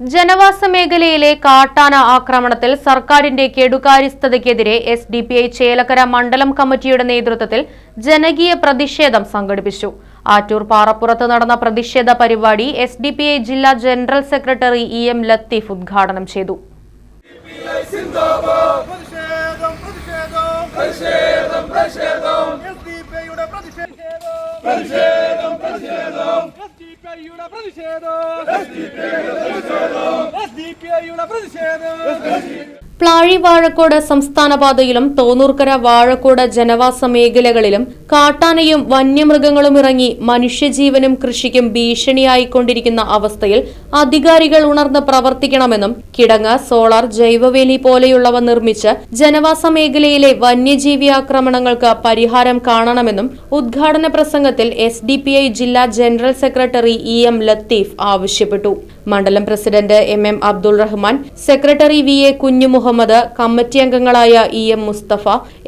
ജനവാസ മേഖലയിലെ കാട്ടാന ആക്രമണത്തിൽ സർക്കാരിന്റെ കെടുകാര്യസ്ഥതയ്ക്കെതിരെ S D P I Chelakkara മണ്ഡലം കമ്മിറ്റിയുടെ നേതൃത്വത്തിൽ ജനകീയ പ്രതിഷേധം സംഘടിപ്പിച്ചു. ആറ്റൂർ പാറപ്പുറത്ത് നടന്ന പ്രതിഷേധ പരിപാടി എസ് ഡി പി ഐ ജില്ലാ general secretary E M Latheef ഉദ്ഘാടനം ചെയ്തു. പ്രതിഷേധം പ്രതിഷേധം പ്രതിഷേധം പ്രതിഷേധം എസ് ഡി പി ഐയുടെ പ്രതിഷേധം പ്രതിഷേധം പ്രതിഷേധം എസ് ഡി പി ഐയുടെ പ്രതിഷേധം. എസ് ഡി പി ഐയുടെ പ്രതിഷേധം. പ്ലാഴി വാഴക്കോട് സംസ്ഥാന പാതയിലും തോന്നൂർക്കര വാഴക്കോട് ജനവാസ മേഖലകളിലും കാട്ടാനയും വന്യമൃഗങ്ങളും ഇറങ്ങി മനുഷ്യജീവനും കൃഷിക്കും ഭീഷണിയായിക്കൊണ്ടിരിക്കുന്ന അവസ്ഥയിൽ അധികാരികൾ ഉണർന്ന് പ്രവർത്തിക്കണമെന്നും കിടങ്ങ് സോളാർ ജൈവവേലി പോലെയുള്ളവ നിർമ്മിച്ച് ജനവാസ മേഖലയിലെ വന്യജീവി ആക്രമണങ്ങൾക്ക് പരിഹാരം കാണണമെന്നും ഉദ്ഘാടന പ്രസംഗത്തിൽ എസ് ജില്ലാ general secretary E M Latheef ആവശ്യപ്പെട്ടു. മണ്ഡലം president M M Abdul Rahman secretary V A Kunju Muhammad committee അംഗങ്ങളായ E M Musthafa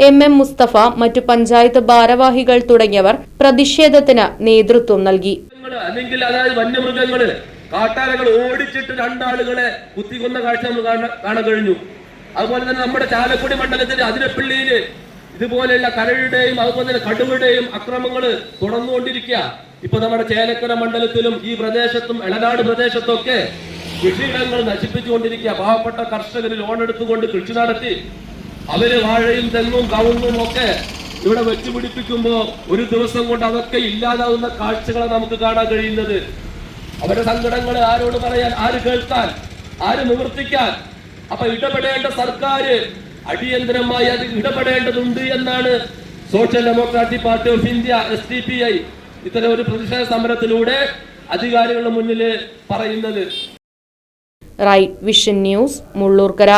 M M Musthafa മറ്റു പഞ്ചായത്ത് ഭാരവാഹികൾ തുടങ്ങിയവർ പ്രതിഷേധത്തിന് നേതൃത്വം നൽകി. അല്ലെങ്കിൽ അതായത് വന്യമൃഗങ്ങൾ കാട്ടാനകൾ ഓടിച്ചിട്ട് രണ്ടാളുകളെ കുത്തിക്കൊന്ന കാഴ്ച നമ്മൾ കാണാൻ കഴിഞ്ഞു. അതുപോലെ തന്നെ നമ്മുടെ ചാലക്കുടി മണ്ഡലത്തിന്റെ അതിരപ്പള്ളിയിൽ ഇതുപോലെയുള്ള കരയുടെയും അതുപോലെ തന്നെ കടുവയുടെയും അക്രമങ്ങൾ തുടർന്നുകൊണ്ടിരിക്കുക ഇപ്പൊ നമ്മുടെ ചേലക്കര മണ്ഡലത്തിലും ഈ പ്രദേശത്തും എളനാട് പ്രദേശത്തൊക്കെ കൃഷിയിടങ്ങൾ നശിപ്പിച്ചുകൊണ്ടിരിക്കുക. പാവപ്പെട്ട കർഷകർ ലോൺ എടുത്തുകൊണ്ട് കൃഷി നടത്തി. അവർ വാഴയും തെങ്ങും കവുങ്ങും ഒക്കെ ഇവിടെ വെച്ചുപിടിപ്പിക്കുമ്പോ ഒരു ദിവസം കൊണ്ട് അതൊക്കെ ഇല്ലാതാവുന്ന കാഴ്ചകളെ നമുക്ക് കാണാൻ കഴിയുന്നത്. അവരുടെ സങ്കടങ്ങൾ ആരോട് പറയാൻ ആര് കേൾക്കാൻ ആര് നിവർത്തിക്കാൻ? അപ്പൊ ഇടപെടേണ്ട സർക്കാർ അടിയന്തരമായി അത് ഇടപെടേണ്ടതുണ്ട് എന്നാണ് social democratic party of India S D P I ഇത്തരം ഒരു പ്രതിഷേധ സമരത്തിലൂടെ അധികാരികളുടെ മുന്നിൽ പറയുന്നത്. Right vision news Mullurkara